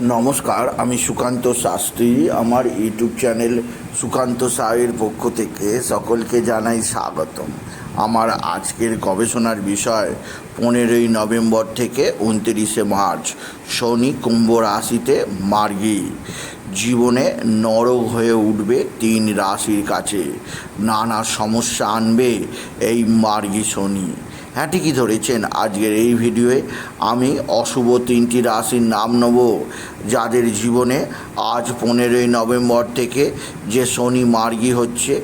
নমস্কার, আমি সুকান্ত শাস্ত্রী। আমার ইউটিউব চ্যানেল সুকান্ত সাহের পক্ষ থেকে সকলকে জানাই স্বাগতম। আমার আজকের গবেষণার বিষয়, পনেরোই নভেম্বর থেকে উনত্রিশে মার্চ, শনি কুম্ভ রাশিতে মার্গী। জীবনে নরক হয়ে উঠবে তিন রাশির কাছে। নানা সমস্যা আনবে এই মার্গী শনি। হ্যাঁ ঠিকই ধরেছেন আজকের এই ভিডিওয়ে। আমি অশুভ তিনটি রাশির নাম নেব, যাদের জীবনে আজ পনেরোই নভেম্বর থেকে যে শনি মার্গী হচ্ছে,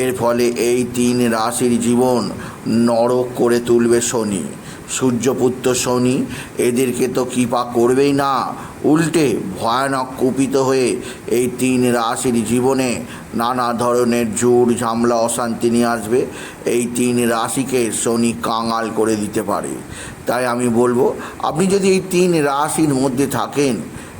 এর ফলে এই তিন রাশির জীবন নরক করে তুলবে শনি। সূর্যপুত্র শনি, এদেরকে তো কৃপা করবেই না। উল্টে ভয়ানক কুপিত হয়ে এই তিন রাশির জীবনে নানা ধরনের জোর, ঝামলা, অশান্তি নিয়ে আসবে। এই তিন রাশিকে শনি কাঙাল করে দিতে পারে। তাই আমি বলব, আপনি যদি এই তিন রাশির মধ্যে থাকেন,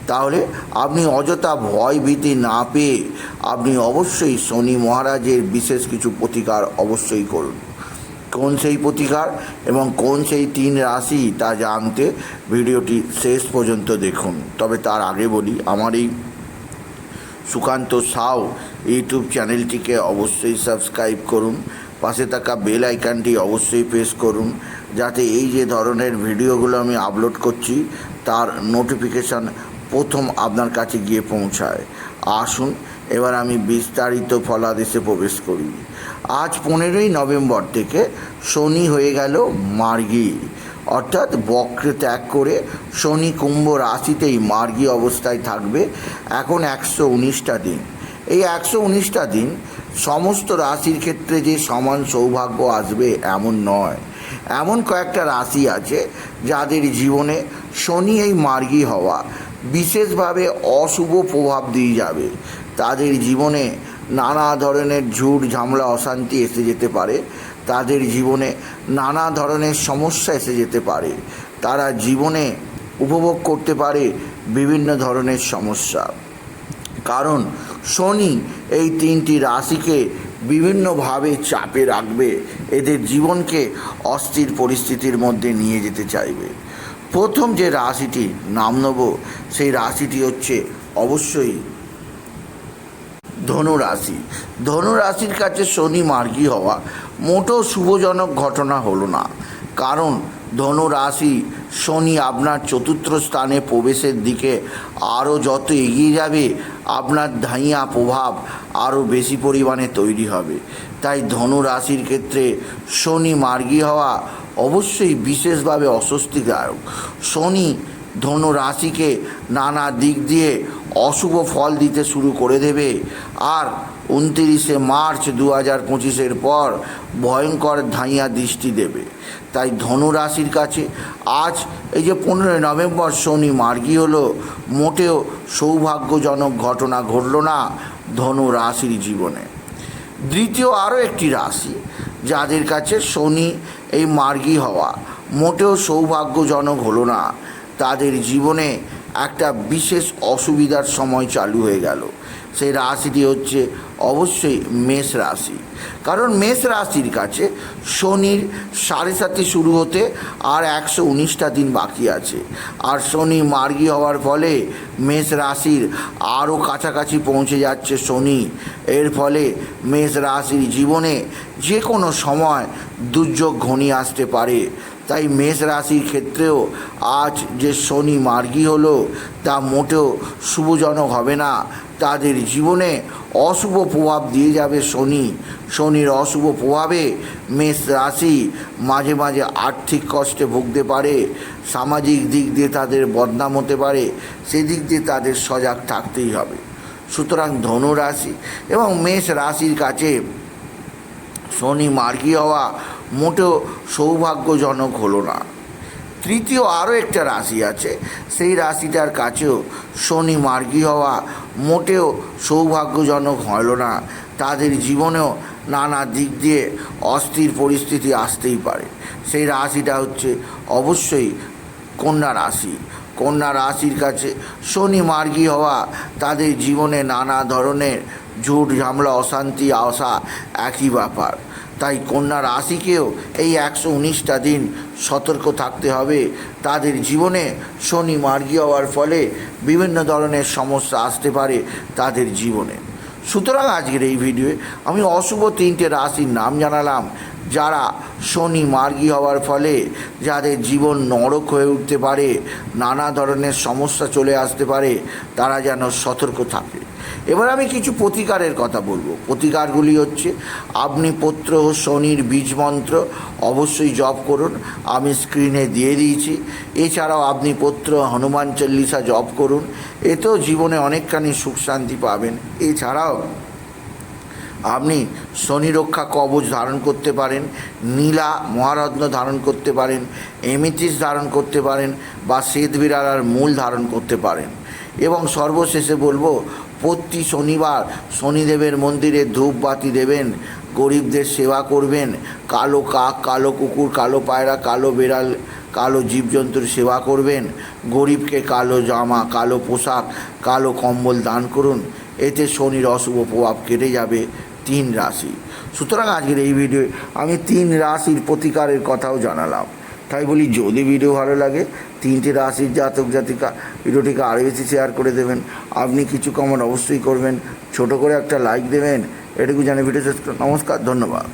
তাহলে আপনি অযথা ভয় ভীতি না পেয়ে আপনি অবশ্যই শনি মহারাজের বিশেষ কিছু প্রতিকার অবশ্যই করুন। কোন সেই প্রতিকার এবং কোন সেই তিন রাশি তা জানতে ভিডিওটি শেষ পর্যন্ত দেখুন। তবে তার আগে বলি, আমার এই সুকান্ত সাউ ইউটিউব চ্যানেলটিকে অবশ্যই সাবস্ক্রাইব করুন। পাশে থাকা বেল আইকনটি অবশ্যই প্রেস করুন, যাতে এই যে ধরনের ভিডিওগুলো আমি আপলোড করছি, তার নোটিফিকেশান প্রথম আপনার কাছে গিয়ে পৌঁছায়। আসুন, এবার আমি বিস্তারিত ফলাদেশে প্রবেশ করি। আজ পনেরোই নভেম্বর থেকে শনি হয়ে গেল মার্গী। অর্থাৎ বক্রে ত্যাগ করে শনি কুম্ভ রাশিতেই মার্গী অবস্থায় থাকবে এখন একশো উনিশটা দিন। এই একশো উনিশটা দিন সমস্ত রাশির ক্ষেত্রে যে সমান সৌভাগ্য আসবে এমন নয়। এমন কয়েকটা রাশি আছে যাদের জীবনে শনি এই মার্গী হওয়া বিশেষভাবে অশুভ প্রভাব দিয়ে যাবে। তাদের জীবনে নানা ধরনের ঝুট ঝামলা, অশান্তি এসে যেতে পারে। তাদের জীবনে নানা ধরনের সমস্যা এসে যেতে পারে। তারা জীবনে উপভোগ করতে পারে বিভিন্ন ধরনের সমস্যা। কারণ শনি এই তিনটি রাশিকে বিভিন্নভাবে চাপে রাখবে। এদের জীবনকে অস্থির পরিস্থিতির মধ্যে নিয়ে যেতে চাইবে। প্রথম যে রাশিটি নাম নেব, সেই রাশিটি হচ্ছে অবশ্যই ধনু রাশি কাছে শনি মার্গী হওয়া মোটো শুভজনক ঘটনা হলো না। কারণ ধনুরাশি শনি আপনার চতুর্থ স্থানে প্রবেশের দিকে আরও যত এগিয়ে যাবে, আপনার ধাইয়া প্রভাব আরও বেশি পরিমাণে তৈরি হবে। তাই ধনু রাশির ক্ষেত্রে শনি মার্গী হওয়া অবশ্যই বিশেষভাবে অস্বস্তিদায়ক। শনি ধনু রাশিকে নানা দিক দিয়ে অশুভ ফল দিতে শুরু করে দেবে। আর উনতিরিশে মার্চ দু হাজার পঁচিশের পর ভয়ঙ্কর ধাইয়া দৃষ্টি দেবে। তাই ধনু রাশির কাছে আজ এই যে পনেরোই নভেম্বর শনি মার্গী হলো, মোটেও সৌভাগ্যজনক ঘটনা ঘটল না ধনু রাশির জীবনে। দ্বিতীয় আরও একটি রাশি, যাদের কাছে শনি এই মার্গী হওয়া মোটেও সৌভাগ্যজনক হলো না, তাদের জীবনে একটা বিশেষ অসুবিধার সময় চালু হয়ে গেল। সেই রাশিটি হচ্ছে অবশ্যই মেষ রাশি। কারণ মেষ রাশির কাছে শনির সাড়ে সাথে শুরু হতে আর একশো উনিশটা দিন বাকি আছে। আর শনি মার্গী হওয়ার ফলে মেষ রাশির আরও কাছাকাছি পৌঁছে যাচ্ছে শনি। এর ফলে মেষ রাশির জীবনে যে কোনো সময় দুর্যোগ ঘনিয়ে আসতে পারে। তাই মেষ রাশির ক্ষেত্রেও আজ যে শনি মার্গী হলো, তা মোটেও শুভজনক হবে না। তাদের জীবনে অশুভ প্রভাব দিয়ে যাবে শনি। শনির অশুভ প্রভাবে মেষ রাশি মাঝে মাঝে আর্থিক কষ্টে ভুগতে পারে, সামাজিক দিক দিয়ে তাদের বদনাম হতে পারে, সেদিক দিয়ে তাদের সজাগ থাকতেই হবে। সুতরাং ধনু রাশি এবং মেষ রাশির কাছে শনি মার্গী হওয়া মোটেও সৌভাগ্যজনক হলো না। তৃতীয় আরও একটা রাশি আছে। সেই রাশিটার কাছেও শনি মার্গী হওয়া মোটেও সৌভাগ্যজনক হলো না। তাদের জীবনেও নানা দিক দিয়ে অস্থির পরিস্থিতি আসতেই পারে। সেই রাশিটা হচ্ছে অবশ্যই কন্যা রাশি। কন্যা রাশির কাছে শনি মার্গী হওয়া তাদের জীবনে নানা ধরনের ঝুট ঝামলা অশান্তি আসা একই ব্যাপার। তাই কন্যা রাশিকেও এই একশো উনিশটা দিন সতর্ক থাকতে হবে। তাদের জীবনে শনি মার্গী হওয়ার ফলে বিভিন্ন ধরনের সমস্যা আসতে পারে তাদের জীবনে। সুতরাং আজকের এই ভিডিওয়ে আমি অশুভ তিনটে রাশির নাম জানালাম, যারা শনি মার্গী হওয়ার ফলে যাদের জীবন নরক হয়ে উঠতে পারে, নানা ধরনের সমস্যা চলে আসতে পারে, তারা যেন সতর্ক থাকে। এবার আমি কিছু প্রতিকারের কথা বলব। প্রতিকারগুলি হচ্ছে, আপনি পত্র শনির বীজ মন্ত্র অবশ্যই জপ করুন। আমি স্ক্রিনে দিয়ে দিয়েছি। এছাড়াও আপনি পত্র হনুমান চল্লিশা জপ করুন। এতেও জীবনে অনেকখানি সুখ শান্তি পাবেন। এছাড়াও, আপনি শনি রক্ষা কবচ ধারণ করতে পারেন, নীলা মহারত্ন ধারণ করতে পারেন এমিথিস ধারণ করতে পারেন বা শ্বেত বিড়ালার মূল ধারণ করতে পারেন। এবং সর্বশেষে বলব প্রতি শনিবার শনিদেবের মন্দিরে ধূপ বাতি দেবেন, গরিবদের সেবা করবেন, কালো কাক, কালো কুকুর, কালো পায়রা, কালো বেড়াল, কালো জীবজন্তুর সেবা করবেন, গরিবকে কালো জামা, কালো পোশাক, কালো কম্বল দান করুন, এতে শনির অশুভ প্রভাব কেটে যাবে তিন রাশি। সুতরাং আজকের এই ভিডিও আমি তিন রাশির প্রতিকারের কথাও জানালাম। তাই বলি, যদি ভিডিও ভালো লাগে, তিনটে রাশির জাতক জাতিকা ভিডিওটিকে আরও বেশি শেয়ার করে দেবেন। আপনি কিছু কমেন্ট অবশ্যই করবেন। ছোট করে একটা লাইক দেবেন। এটুকু জানি ভিডিও শেষ নমস্কার, ধন্যবাদ।